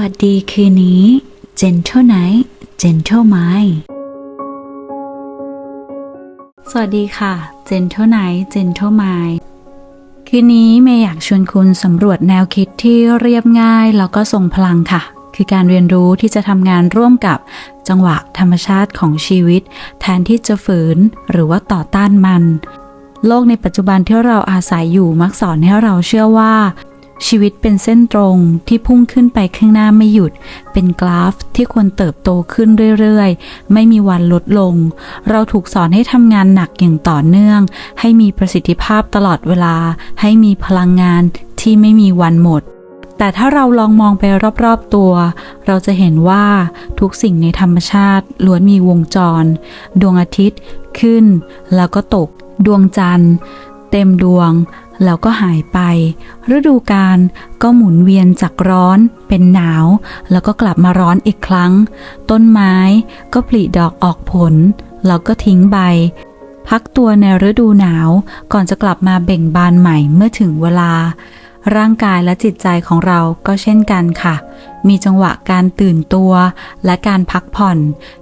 วัสดีคืนนี้ Gentle Night Gentle Mind สวัสดีค่ะ Gentle Night Gentle Mind คืนนี้เมย์อยากชวนคุณสำรวจแนวคิดที่เรียบง่ายแล้วก็ทรงพลังค่ะ คือการเรียนรู้ที่จะทำงานร่วมกับจังหวะธรรมชาติของชีวิต แทนที่จะฝืนหรือว่าต่อต้านมัน โลกในปัจจุบันที่เราอาศัยอยู่มักสอนให้เราเชื่อว่า ชีวิตเป็นเส้นตรงที่พุ่งขึ้นไปข้างหน้าไม่หยุด เป็นกราฟที่ควรเติบโตขึ้นเรื่อยๆ ไม่มีวันลดลง เราถูกสอนให้ทำงานหนักอย่างต่อเนื่อง ให้มีประสิทธิภาพตลอดเวลา ให้มีพลังงานที่ไม่มีวันหมด แต่ถ้าเราลองมองไปรอบๆตัว เราจะเห็นว่าทุกสิ่งในธรรมชาติล้วนมีวงจร ดวงอาทิตย์ขึ้นแล้วก็ตก ดวงจันทร์เต็มดวง แล้วก็หายไป ฤดูกาลก็หมุนเวียนจากร้อนเป็นหนาว แล้วก็กลับมาร้อนอีกครั้ง ต้นไม้ก็ผลิดอกออกผล แล้วก็ทิ้งใบ พักตัวในฤดูหนาวก่อนจะกลับมาเบ่งบานใหม่เมื่อถึงเวลา ร่างกายและจิตใจของเราก็เช่นกันค่ะ มีจังหวะการตื่นตัว และการพักผ่อน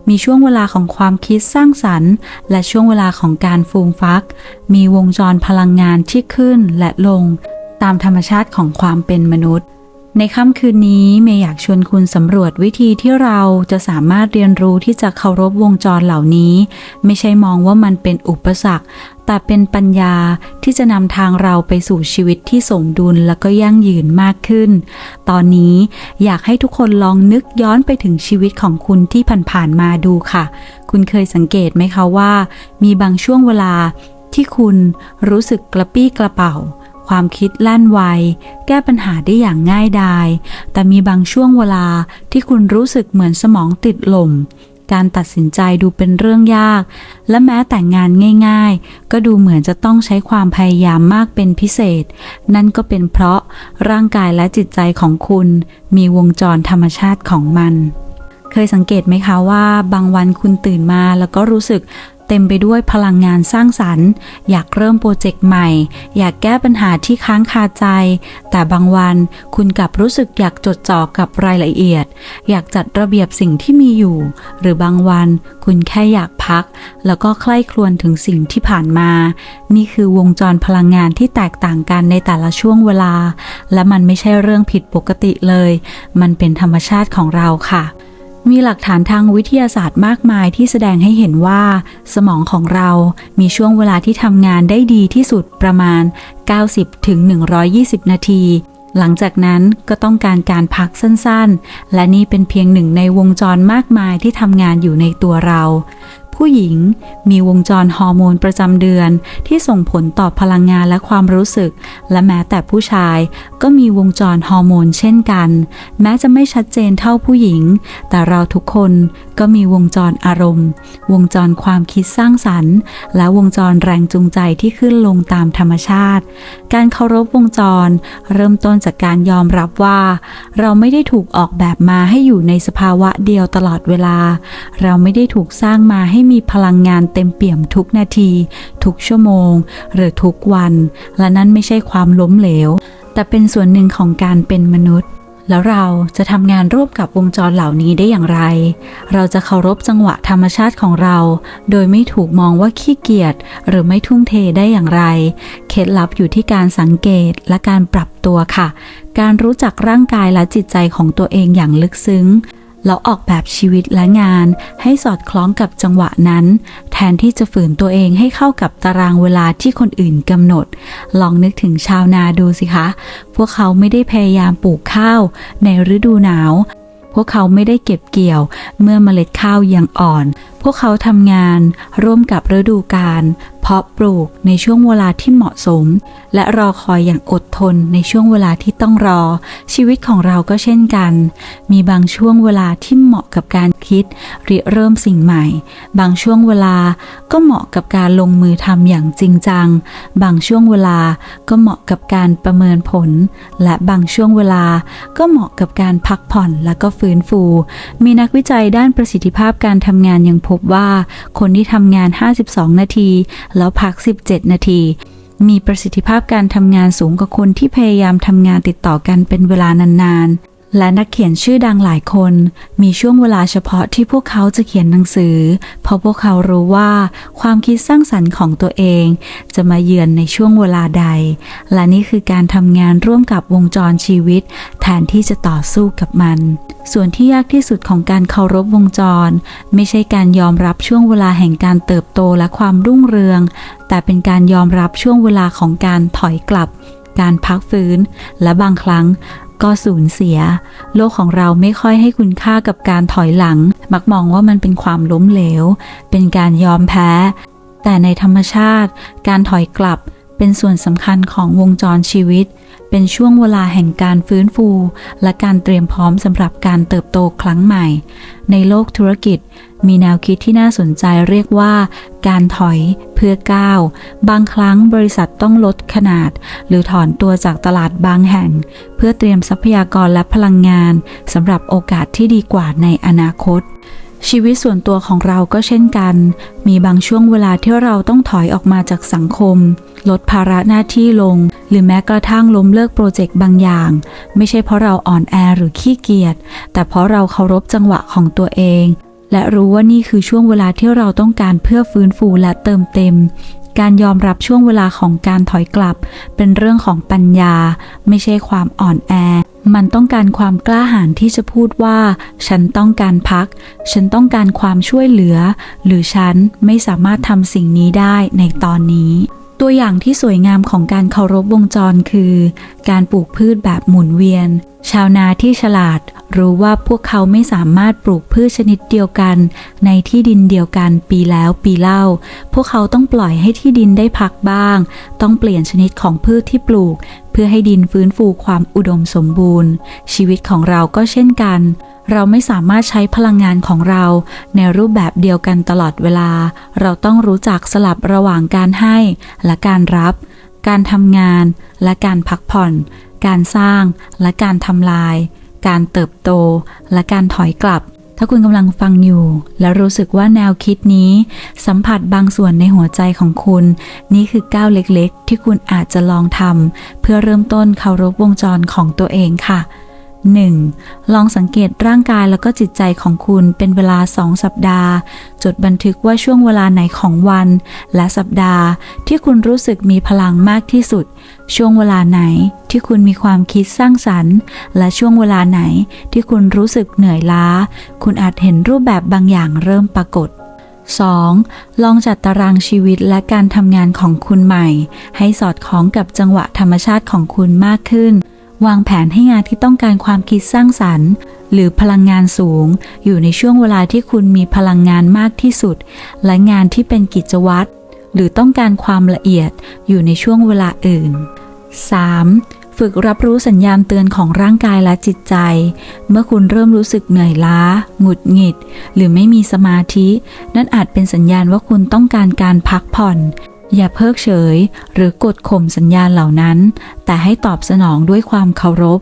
มีช่วงเวลาของความคิดสร้างสรรค์ และช่วงเวลาของการฟูมฟัก มีวงจรพลังงานที่ขึ้นและลง ตามธรรมชาติของความเป็นมนุษย์ ในค่ำคืนนี้เมย์อยากชวนคุณสำรวจวิธีที่เราจะสามารถเรียนรู้ที่จะเคารพวงจรเหล่านี้ ไม่ใช่มองว่ามันเป็นอุปสรรค แต่เป็นปัญญาที่จะนำทางเราไปสู่ชีวิตที่สมดุลและก็ยั่งยืนมากขึ้น ตอนนี้อยากให้ทุกคนลองนึกย้อนไปถึงชีวิตของคุณที่ผ่านๆมาดูค่ะ คุณเคยสังเกตไหมคะว่า มีบางช่วงเวลาที่คุณรู้สึกกระปี้กระเป๋าความคิดแล่นไว แก้ปัญหาได้อย่างง่ายดาย แต่มีบางช่วงเวลาที่คุณรู้สึกเหมือนสมองติดลม การตัดสินใจดูเป็นเรื่องยาก และแม้แต่งงานง่าย ๆ ก็ดูเหมือนจะต้องใช้ความพยายามมากเป็นพิเศษ นั่นก็เป็นเพราะร่างกายและจิตใจของคุณ มีวงจรธรรมชาติของมัน เคยสังเกตไหมคะว่า บางวันคุณตื่นมาแล้วก็รู้สึก เต็มไปด้วยพลังงานสร้างสรรค์ อยากเริ่มโปรเจกต์ใหม่ อยากแก้ปัญหาที่ค้างคาใจ แต่บางวันคุณกลับรู้สึกอยากจดจ่อกับรายละเอียด อยากจัดระเบียบสิ่งที่มีอยู่ หรือบางวันคุณแค่อยากพัก แล้วก็ใคร่ครวญถึงสิ่งที่ผ่านมา นี่คือวงจรพลังงานที่แตกต่างกันในแต่ละช่วงเวลา และมันไม่ใช่เรื่องผิดปกติเลย มันเป็นธรรมชาติของเราค่ะ มีหลักฐานทางวิทยาศาสตร์มากมายที่แสดงให้เห็นว่า สมองของเรามีช่วงเวลาที่ทำงานได้ดีที่สุดประมาณ 90-120 นาที หลังจากนั้นก็ต้องการการพักสั้นๆ และนี่เป็นเพียงหนึ่งในวงจรมากมายที่ทำงานอยู่ในตัวเรา ผู้หญิง มีวงจรฮอร์โมนประจำเดือน ที่ส่งผลต่อพลังงานและความรู้สึก และแม้แต่ผู้ชาย ก็มีวงจรฮอร์โมนเช่นกัน แม้จะไม่ชัดเจนเท่าผู้หญิง แต่เราทุกคนก็มีวงจรอารมณ์ วงจรความคิดสร้างสรรค์ และวงจรแรงจูงใจที่ขึ้นลงตามธรรมชาติ การเคารพวงจร เริ่มต้นจากการยอมรับว่า เราไม่ได้ถูกออกแบบมาให้อยู่ในสภาวะเดียวตลอดเวลา เราไม่ได้ถูกสร้างมาให้มีพลังงานเต็มเปี่ยมทุกนาที ทุกชั่วโมง หรือทุกวัน และนั่นไม่ใช่ความล้มเหลว แต่เป็นส่วนหนึ่งของการเป็นมนุษย์ แล้วเราจะทำงานร่วมกับวงจรเหล่านี้ได้อย่างไร เราจะเคารพจังหวะธรรมชาติของเรา โดยไม่ถูกมองว่าขี้เกียจหรือไม่ทุ่มเทได้อย่างไร เคล็ดลับอยู่ที่การสังเกตและการปรับตัวค่ะ การรู้จักร่างกายและจิตใจของตัวเองอย่างลึกซึ้ง แล้วออกแบบชีวิตและงานให้สอดคล้องกับจังหวะนั้น แทนที่จะฝืนตัวเองให้เข้ากับตารางเวลาที่คนอื่นกำหนด ลองนึกถึงชาวนาดูสิคะ พวกเขาไม่ได้พยายามปลูกข้าว ในฤดูหนาว พวกเขาไม่ได้เก็บเกี่ยวเมื่อเมล็ดข้าวยังอ่อน พวกเขาทำงานร่วมกับฤดูกาลเพาะปลูกในช่วงเวลาที่เหมาะสม และรอคอยอย่างอดทนในช่วงเวลาที่ต้องรอ ชีวิตของเราก็เช่นกัน มีบางช่วงเวลาที่เหมาะกับการคิดริเริ่มสิ่งใหม่ บางช่วงเวลาก็เหมาะกับการลงมือทำอย่างจริงจัง บางช่วงเวลาก็เหมาะกับการประเมินผล และบางช่วงเวลาก็เหมาะกับการพักผ่อนและก็ฟื้นฟู มีนักวิจัยด้านประสิทธิภาพการทำงานยังพบว่า คนที่ทำงาน 52 นาทีแล้วพัก 17 นาที มีประสิทธิภาพการทำงานสูงกว่าคนที่พยายามทำงานติดต่อกันเป็นเวลานาน และนักเขียนชื่อดังหลายคนมีช่วงเวลาเฉพาะที่พวกเขาจะเขียนหนังสือ เพราะพวกเขารู้ว่าความคิดสร้างสรรค์ของตัวเอง จะมาเยือนในช่วงเวลาใด และนี่คือการทำงานร่วมกับวงจรชีวิต แทนที่จะต่อสู้กับมัน ส่วนที่ยากที่สุดของการเคารพวงจร ไม่ใช่การยอมรับช่วงเวลาแห่งการเติบโตและความรุ่งเรือง แต่เป็นการยอมรับช่วงเวลาของการถอยกลับการพักฟื้น และบางครั้ง ก็สูญเสีย โลกของเราไม่ค่อยให้คุณค่ากับการถอยหลัง มักมองว่ามันเป็นความล้มเหลว เป็นการยอมแพ้ แต่ในธรรมชาติ การถอยกลับ เป็นส่วนสำคัญของวงจรชีวิต เป็นช่วงเวลาแห่งการฟื้นฟู และการเตรียมพร้อมสำหรับการเติบโตครั้งใหม่ ในโลกธุรกิจ มีแนวคิดที่น่าสนใจเรียกว่า การถอยเพื่อก้าว บางครั้งบริษัทต้องลดขนาด หรือถอนตัวจากตลาดบางแห่ง เพื่อเตรียมทรัพยากรและพลังงานสำหรับโอกาสที่ดีกว่าในอนาคต ชีวิตส่วนตัวของเราก็เช่นกัน มีบางช่วงเวลาที่เราต้องถอยออกมาจากสังคม ลดภาระหน้าที่ลง หรือแม้กระทั่งล้มเลิกโปรเจกต์บางอย่าง ไม่ใช่เพราะเราอ่อนแอหรือขี้เกียจ แต่เพราะเราเคารพจังหวะของตัวเอง และรู้ว่านี่คือช่วงเวลาที่เราต้องการเพื่อฟื้นฟูและเติมเต็ม การยอมรับช่วงเวลาของการถอยกลับ เป็นเรื่องของปัญญา ไม่ใช่ความอ่อนแอ มันต้องการความกล้าหาญที่จะพูดว่า ฉันต้องการพัก ฉันต้องการความช่วยเหลือ หรือฉันไม่สามารถทำสิ่งนี้ได้ในตอนนี้ตัวอย่างที่สวยงามของการเคารพวงจรคือ การปลูกพืชแบบหมุนเวียน ชาวนาที่ฉลาดรู้ว่าพวกเขาไม่สามารถปลูกพืชชนิดเดียวกัน ในที่ดินเดียวกันปีแล้วปีเล่า พวกเขาต้องปล่อยให้ที่ดินได้พักบ้าง ต้องเปลี่ยนชนิดของพืชที่ปลูก เพื่อให้ดินฟื้นฟูความอุดมสมบูรณ์ ชีวิตของเราก็เช่นกัน เราไม่สามารถใช้พลังงานของเรา ในรูปแบบเดียวกันตลอดเวลา เราต้องรู้จักสลับระหว่างการให้และการรับ การทำงานและการพักผ่อน การสร้างและการทำลาย การเติบโตและการถอยกลับ ถ้าคุณกำลังฟังอยู่ และรู้สึกว่าแนวคิดนี้ สัมผัสบางส่วนในหัวใจของคุณ นี่คือก้าวเล็กๆ ที่คุณอาจจะลองทำเพื่อเริ่มต้นเคารพวงจรของตัวเองค่ะ 1. ลองสังเกตร่างกายแล้วก็จิตใจของคุณเป็นเวลา 2 สัปดาห์ จดบันทึกว่าช่วงเวลาไหนของวัน และสัปดาห์ที่คุณรู้สึกมีพลังมากที่สุด ช่วงเวลาไหนที่คุณมีความคิดสร้างสรรค์ และช่วงเวลาไหนที่คุณรู้สึกเหนื่อยล้า คุณอาจเห็นรูปแบบบางอย่างเริ่มปรากฏ 2. ลองจัดตารางชีวิตและการทำงานของคุณใหม่ ให้สอดคล้องกับจังหวะธรรมชาติของคุณมากขึ้น วางแผนให้งานที่ต้องการความคิดสร้างสรรค์ หรือพลังงานสูง อยู่ในช่วงเวลาที่คุณมีพลังงานมากที่สุด และงานที่เป็นกิจวัตรหรือต้องการความละเอียดอยู่ในช่วงเวลาอื่น 3. ฝึกรับรู้สัญญาณเตือนของร่างกายและจิตใจ เมื่อคุณเริ่มรู้สึกเหนื่อยล้า หงุดหงิด หรือไม่มีสมาธิ นั่นอาจเป็นสัญญาณว่าคุณต้องการการพักผ่อน อย่าเพิกเฉย หรือกดข่มสัญญาณเหล่านั้น แต่ให้ตอบสนองด้วยความเคารพ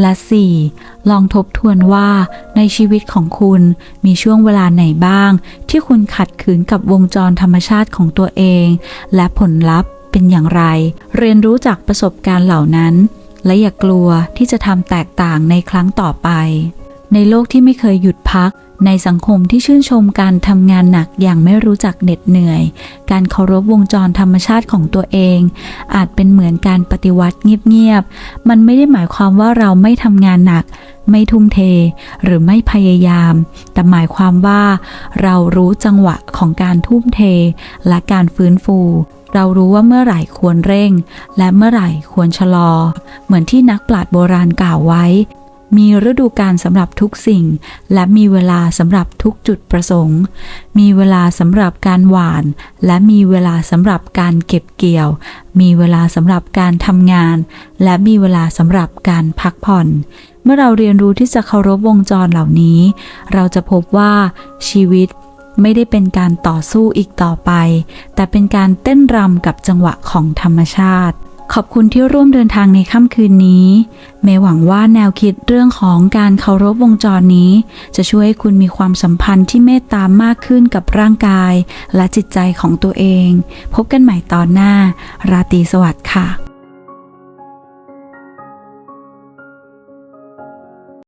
และ 4. ลองทบทวนว่าในชีวิตของคุณมีช่วงเวลาไหนบ้าง ที่คุณขัดขืนกับวงจรธรรมชาติของตัวเอง และผลลัพธ์เป็นอย่างไร เรียนรู้จากประสบการณ์เหล่านั้น และอย่ากลัวที่จะทำแตกต่างในครั้งต่อไป ในโลกที่ไม่เคยหยุดพัก ในสังคมที่ชื่นชมการทำงานหนักอย่างไม่รู้จักเหน็ดเหนื่อย การเคารพวงจรธรรมชาติของตัวเอง อาจเป็นเหมือนการปฏิวัติเงียบๆ มันไม่ได้หมายความว่าเราไม่ทำงานหนัก ไม่ทุ่มเท หรือไม่พยายาม แต่หมายความว่าเรารู้จังหวะของการทุ่มเท และการฟื้นฟูเรารู้ว่าเมื่อไหร่ควรเร่ง และเมื่อไหร่ควรชะลอ เหมือนที่นักปราชญ์โบราณกล่าวไว้ มีฤดูกาลสำหรับทุกสิ่ง และมีเวลาสำหรับทุกจุดประสงค์ มีเวลาสำหรับการหว่าน และมีเวลาสำหรับการเก็บเกี่ยว มีเวลาสำหรับการทำงาน และมีเวลาสำหรับการพักผ่อน เมื่อเราเรียนรู้ที่จะเคารพวงจรเหล่านี้ เราจะพบว่าชีวิตไม่ได้เป็นการต่อสู้อีกต่อไป แต่เป็นการเต้นรำกับจังหวะของธรรมชาติ ขอบคุณที่ร่วมเดินทางในค่ำคืนนี้ เมย์หวังว่าแนวคิดเรื่องของการเคารพวงจรนี้ จะช่วยให้คุณมีความสัมพันธ์ที่เมตตามากขึ้นกับร่างกาย และจิตใจของตัวเอง พบกันใหม่ตอนหน้า ราตรีสวัสดิ์ค่ะ